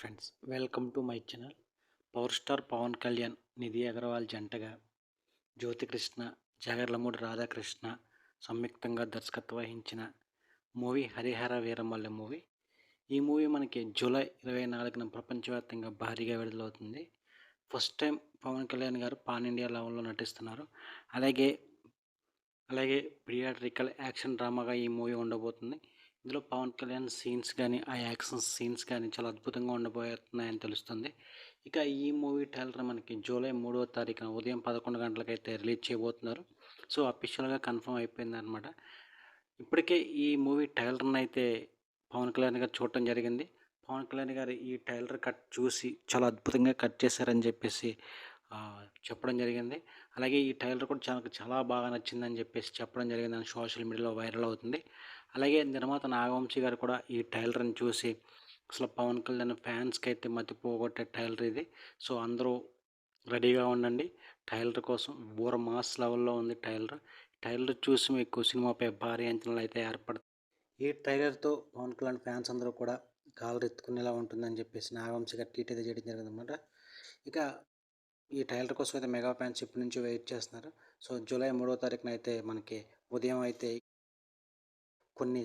Friends welcome to my channel. Power star Pawan Kalyan Nidhhi Agarwal జంటగా జ్యోతికృష్ణ జాగర్లమూడి రాధాకృష్ణ సంయుక్తంగా దర్శకత్వం వహించిన మూవీ హరిహర వీరమల్లె మూవీ. ఈ మూవీ మనకి జూలై ఇరవై నాలుగున ప్రపంచవ్యాప్తంగా భారీగా విడుదలవుతుంది. First time Pawan Kalyan garu pan India లెవెల్లో నటిస్తున్నారు. అలాగే అలాగే పిడియాట్రికల్ యాక్షన్ డ్రామాగా ఈ మూవీ ఉండబోతుంది. ఇందులో పవన్ కళ్యాణ్ సీన్స్ కానీ ఆ యాక్షన్ సీన్స్ కానీ చాలా అద్భుతంగా ఉండబోతున్నాయని తెలుస్తుంది. ఇక ఈ మూవీ ట్రైలర్ మనకి జూలై మూడవ తారీఖున ఉదయం పదకొండు గంటలకైతే రిలీజ్ చేయబోతున్నారు. సో అఫీషియల్గా కన్ఫర్మ్ అయిపోయింది అనమాట ఇప్పటికే ఈ మూవీ ట్రైలర్ని అయితే పవన్ కళ్యాణ్ గారు చూడటం జరిగింది. పవన్ కళ్యాణ్ గారు ఈ ట్రైలర్ కట్ చూసి చాలా అద్భుతంగా కట్ చేశారని చెప్పేసి చెప్పడం జరిగింది. అలాగే ఈ ట్రైలర్ కూడా చాలా చాలా బాగా నచ్చిందని చెప్పేసి చెప్పడం జరిగిందని సోషల్ మీడియాలో వైరల్ అవుతుంది. అలాగే నిర్మాత నాగవంశీ గారు కూడా ఈ ట్రైలర్ని చూసి అసలు పవన్ కళ్యాణ్ ఫ్యాన్స్కి అయితే మతిపోగొట్టే ట్రైలర్ ఇది. సో అందరూ రెడీగా ఉండండి. ట్రైలర్ కోసం బూర మాస్ లెవెల్లో ఉంది ట్రైలర్. ట్రైలర్ చూసి మీకు సినిమాపై భారీ అంచనాలు అయితే ఏర్పడతాయి. ఈ ట్రైలర్తో పవన్ కళ్యాణ్ ఫ్యాన్స్ అందరూ కూడా కాలర్ ఎత్తుకునేలా ఉంటుందని చెప్పేసి నాగవంశీ గారు ట్వీట్ అయితే చేయడం జరిగిందనమాట ఇక ఈ ట్రైలర్ కోసం అయితే మెగా ఫ్యాన్స్ ఇప్పటి నుంచి వెయిట్ చేస్తున్నారు. సో జూలై మూడో తారీఖున అయితే మనకి ఉదయం అయితే కొన్ని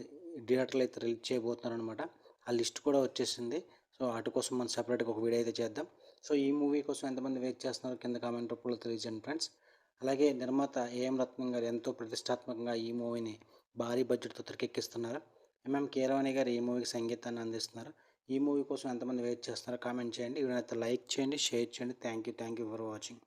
థియేటర్లు అయితే రిలీజ్ చేయబోతున్నారు అనమాట ఆ లిస్ట్ కూడా వచ్చేసింది. సో వాటి కోసం మనం సపరేట్గా ఒక వీడియో అయితే చేద్దాం. సో ఈ మూవీ కోసం ఎంతమంది వెయిట్ చేస్తున్నారో? కింద కామెంట్ రూపంలో తెలియజేయండి ఫ్రెండ్స్. అలాగే నిర్మాత ఏఎం రత్నం గారు ఎంతో ప్రతిష్టాత్మకంగా ఈ మూవీని భారీ బడ్జెట్తో తెరకెక్కిస్తున్నారు. ఎంఎం కీరవాణి గారు ఈ మూవీకి సంగీతాన్ని అందిస్తున్నారు. ఈ మూవీ కోసం ఎంతమంది వెయిట్ చేస్తున్నారో కామెంట్ చేయండి. వీడియో అయితే లైక్ చేయండి షేర్ చేయండి. Thank you thank you for watching